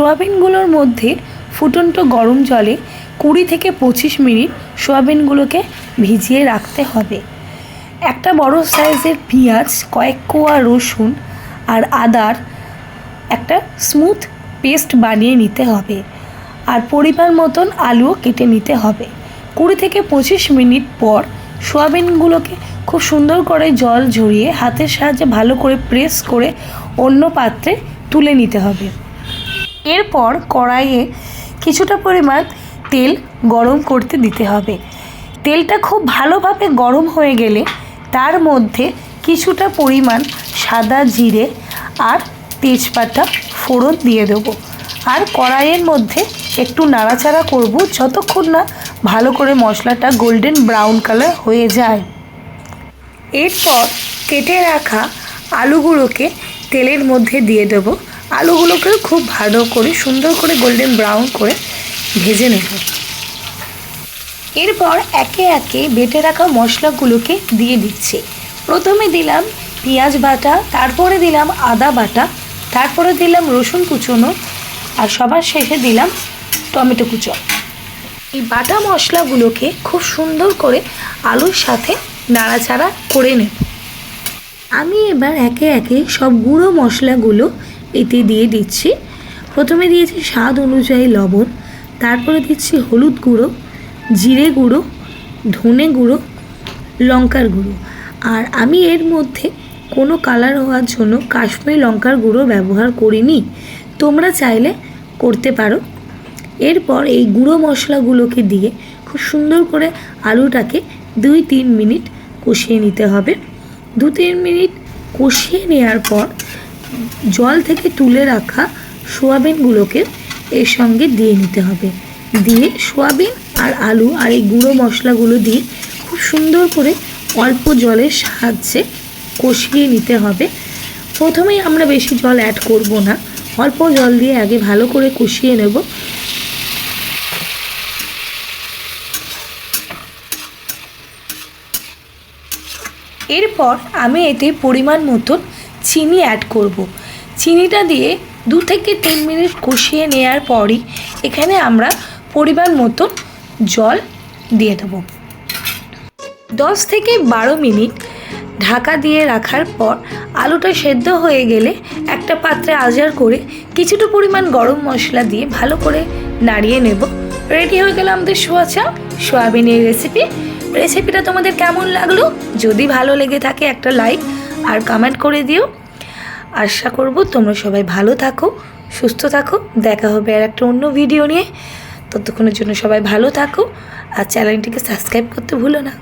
সোয়াবিনগুলোর মধ্যে ফুটন্ত গরম জলে কুড়ি থেকে পঁচিশ মিনিট সোয়াবিনগুলোকে ভিজিয়ে রাখতে হবে। একটা বড় সাইজের পেঁয়াজ, কয়েক কোয়া রসুন আর আদার একটা স্মুথ পেস্ট বানিয়ে নিতে হবে আর পরিমাণ মতন আলুও কেটে নিতে হবে। কুড়ি থেকে পঁচিশ মিনিট পর সোয়াবিনগুলোকে খুব সুন্দর করে জল ঝরিয়ে হাতের সাহায্যে ভালো করে প্রেস করে অন্য পাত্রে তুলে নিতে হবে। এরপর কড়াইয়ে কিছুটা পরিমাণ তেল গরম করতে দিতে হবে। তেলটা খুব ভালোভাবে গরম হয়ে গেলে তার মধ্যে কিছুটা পরিমাণ সাদা জিরে আর তেজপাতা ফোড়ন দিয়ে দেবো। আর কড়াইয়ের মধ্যে একটু নাড়াচাড়া করব যতক্ষণ না ভালো করে মশলাটা গোল্ডেন ব্রাউন কালার হয়ে যায়। এরপর কেটে রাখা আলুগুলোকে তেলের মধ্যে দিয়ে দেব। আলুগুলোকে খুব ভালো করে, সুন্দর করে গোল্ডেন ব্রাউন করে ভেজে নেব। এরপর একে একে বেটে রাখা মশলাগুলোকে দিয়ে দিচ্ছি। প্রথমে দিলাম পেঁয়াজ বাটা, তারপরে দিলাম আদা বাটা, তারপরে দিলাম রসুন কুচনো, আর সবার শেষে দিলাম টমেটো কুচো। এই বাটা মশলাগুলোকে খুব সুন্দর করে আলুর সাথে নাড়াচাড়া করে নেব। আমি এবার একে একে সব গুঁড়ো মশলাগুলো এতে দিয়ে দিচ্ছি। প্রথমে দিয়েছি স্বাদ অনুযায়ী লবণ, তারপরে দিচ্ছি হলুদ গুঁড়ো, জিরে গুঁড়ো, ধনে গুঁড়ো, লঙ্কার গুঁড়ো। আর আমি এর মধ্যে কোনো কালার হওয়ার জন্য কাশ্মীরি লঙ্কার গুঁড়ো ব্যবহার করিনি। তোমরা চাইলে করতে পারো। এরপর এই গুঁড়ো মশলাগুলোকে দিয়ে খুব সুন্দর করে আলুটাকে দুই তিন মিনিট কষিয়ে নিতে হবে। দু তিন মিনিট কষিয়ে নেওয়ার পর জল থেকে তুলে রাখা সোয়াবিনগুলোকে এর সঙ্গে দিয়ে নিতে হবে। দিয়ে সোয়াবিন আর আলু আর এই গুঁড়ো মশলাগুলো দিয়ে খুব সুন্দর করে অল্প জলের সাহায্যে কষিয়ে নিতে হবে। প্রথমেই আমরা বেশি জল অ্যাড করব না। অল্প জল দিয়ে আগে ভালো করে কষিয়ে নেব। এরপর আমি এতে পরিমাণ মতন চিনি অ্যাড করব। চিনিটা দিয়ে দু থেকে তিন মিনিট কষিয়ে নেওয়ার পরই এখানে আমরা পরিমাণ মতো জল দিয়ে দেবো। দশ থেকে বারো মিনিট ঢাকা দিয়ে রাখার পর আলুটা সেদ্ধ হয়ে গেলে একটা পাত্রে আজার করে কিছুটা পরিমাণ গরম মশলা দিয়ে ভালো করে নাড়িয়ে নেব। রেডি হয়ে গেল আমাদের সোয়াচা সোয়াবিনের রেসিপি রেসিপিটা তোমাদের কেমন লাগল? যদি ভালো লেগে থাকে একটা লাইক আর কমেন্ট করে দিও। আশা করব তোমরা সবাই ভালো থাকো, সুস্থ থাকো। দেখা হবে আর একটা অন্য ভিডিও নিয়ে। ততক্ষণের জন্য সবাই ভালো থাকো আর চ্যানেলটিকে সাবস্ক্রাইব করতে ভুলো না।